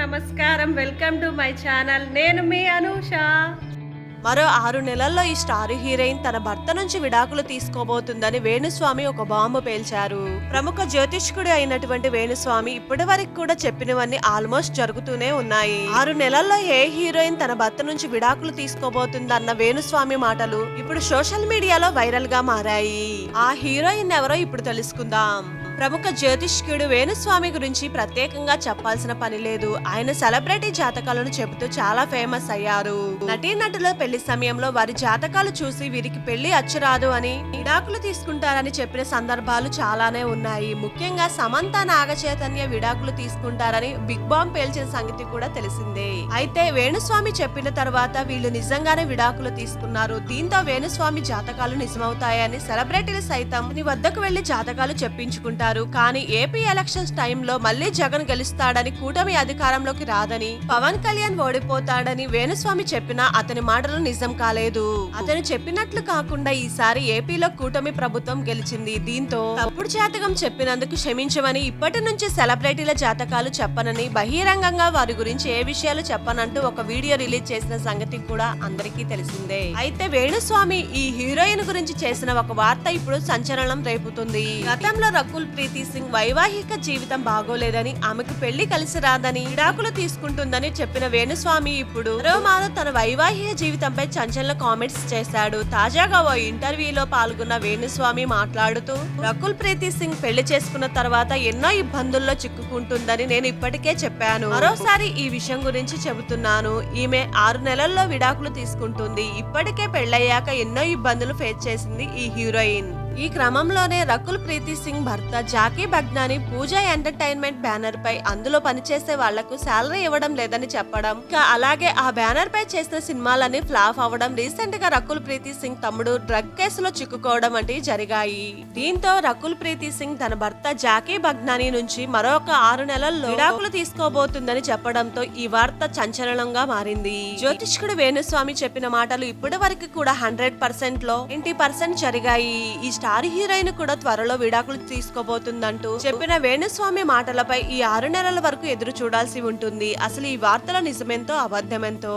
నమస్కారం. Welcome to my channel నేను మీ అనూష. మరో ఆరు నెలల్లో ఈ స్టార్ హీరోయిన్ తన భర్త నుంచి విడాకులు తీసుకోబోతుందని వేణుస్వామి ఒక బాంబు పేల్చారు. ప్రముఖ జ్యోతిష్కుడు అయినటువంటి వేణుస్వామి ఇప్పటి వరకు కూడా చెప్పినవన్నీ ఆల్మోస్ట్ జరుగుతూనే ఉన్నాయి. ఆరు నెలల్లో ఏ హీరోయిన్ తన భర్త నుంచి విడాకులు తీసుకోబోతుందన్న వేణుస్వామి మాటలు ఇప్పుడు సోషల్ మీడియాలో వైరల్గా మారాయి. ఆ హీరోయిన్ ఎవరో ఇప్పుడు తెలుసుకుందాం. ప్రముఖ జ్యోతిష్కుడు వేణుస్వామి గురించి ప్రత్యేకంగా చెప్పాల్సిన పని లేదు. ఆయన సెలబ్రిటీ జాతకాలను చెబుతూ చాలా ఫేమస్ అయ్యారు. నటీనటుల పెళ్ళి సమయంలో వారి జాతకాలు చూసి వీరికి పెళ్ళి అచ్చురాదు అని విడాకులు తీసుకుంటారని చెప్పిన సందర్భాలు చాలానే ఉన్నాయి. ముఖ్యంగా సమంత నాగ చైతన్య విడాకులు తీసుకుంటారని బిగ్ బాంబ్ పేల్చిన సంగతి కూడా తెలిసిందే. అయితే వేణుస్వామి చెప్పిన తర్వాత వీళ్ళు నిజంగానే విడాకులు తీసుకున్నారు. దీంతో వేణుస్వామి జాతకాలు నిజమవుతాయని సెలబ్రిటీలు సైతం నీ వద్దకు వెళ్ళి జాతకాలు చెప్పించుకుంటారు. కానీ ఏపీ ఎలక్షన్స్ టైంలో మళ్ళీ జగన్ గెలుస్తాడని కూటమి అధికారంలోకి రాదని పవన్ కళ్యాణ్ ఓడిపోతాడని వేణుస్వామి చెప్పినా అతని మాటలు నిజం కాలేదు. అతను చెప్పినట్లు కాకుండా ఈసారి ఏపీలో కూటమి ప్రభుత్వం గెలిచింది. దీంతో తప్పుడు జాతకం చెప్పినందుకు క్షమించమని ఇప్పటి నుంచి సెలబ్రిటీల జాతకాలు చెప్పనని బహిరంగంగా వారి గురించి ఏ విషయాలు చెప్పనంటూ ఒక వీడియో రిలీజ్ చేసిన సంగతి కూడా అందరికీ తెలిసిందే. అయితే వేణుస్వామి ఈ హీరోయిన్ గురించి చేసిన ఒక వార్త ఇప్పుడు సంచలనం రేపుతుంది. గతంలో రకుల్ ప్రీతి సింగ్ వైవాహిక జీవితం బాగోలేదని ఆమెకు పెళ్ళి కలిసి రాదని విడాకులు తీసుకుంటుందని చెప్పిన వేణుస్వామి ఇప్పుడు మరోమారు తన వైవాహిక జీవితంపై చంచల కామెంట్స్ చేశాడు. తాజాగా ఓ ఇంటర్వ్యూలో పాల్గొన్న వేణుస్వామి మాట్లాడుతూ రకుల్ ప్రీతి సింగ్ పెళ్ళి చేసుకున్న తర్వాత ఎన్నో ఇబ్బందుల్లో చిక్కుకుంటుందని నేను ఇప్పటికే చెప్పాను. మరోసారి ఈ విషయం గురించి చెబుతున్నాను. ఈమె ఆరు నెలల్లో విడాకులు తీసుకుంటుంది. ఇప్పటికే పెళ్ళయ్యాక ఎన్నో ఇబ్బందులు ఫేస్ చేసింది ఈ హీరోయిన్. ఈ క్రమంలోనే రకుల్ ప్రీతి సింగ్ భర్త జాకీ బగ్నాని పూజా ఎంటర్టైన్మెంట్ బ్యానర్ పై అందులో పనిచేసే వాళ్ళకు శాలరీ ఇవ్వడం లేదని చెప్పడం. ఇంకా అలాగే ఆ బ్యానర్ పై చేసిన సినిమాలన్నీ ఫ్లాప్ అవ్వడం రీసెంట్గా రకుల్ ప్రీతి సింగ్ తమ్ముడు డ్రగ్ కేసులో చిక్కుకోవడం వంటివి జరిగాయి. దీంతో రకుల్ ప్రీతి సింగ్ తన భర్త జాకీ బగ్నాని నుంచి మరొక ఆరు నెలల్లో విడాకులు తీసుకోబోతుందని చెప్పడంతో ఈ వార్త సంచలనంగా మారింది. జ్యోతిష్కుడు వేణుస్వామి చెప్పిన మాటలు ఇప్పటి వరకు కూడా హండ్రెడ్ పర్సెంట్లో నైన్టీ పర్సెంట్ జరిగాయి. ఈ స్టార్ హీరోయిన్ కూడా త్వరలో విడాకులు తీసుకోబోతుందంటూ చెప్పిన వేణుస్వామి మాటలపై ఈ ఆరు నెలల వరకు ఎదురు చూడాల్సి ఉంటుంది. అసలు ఈ వార్తల నిజమెంతో అబద్ధమెంతో?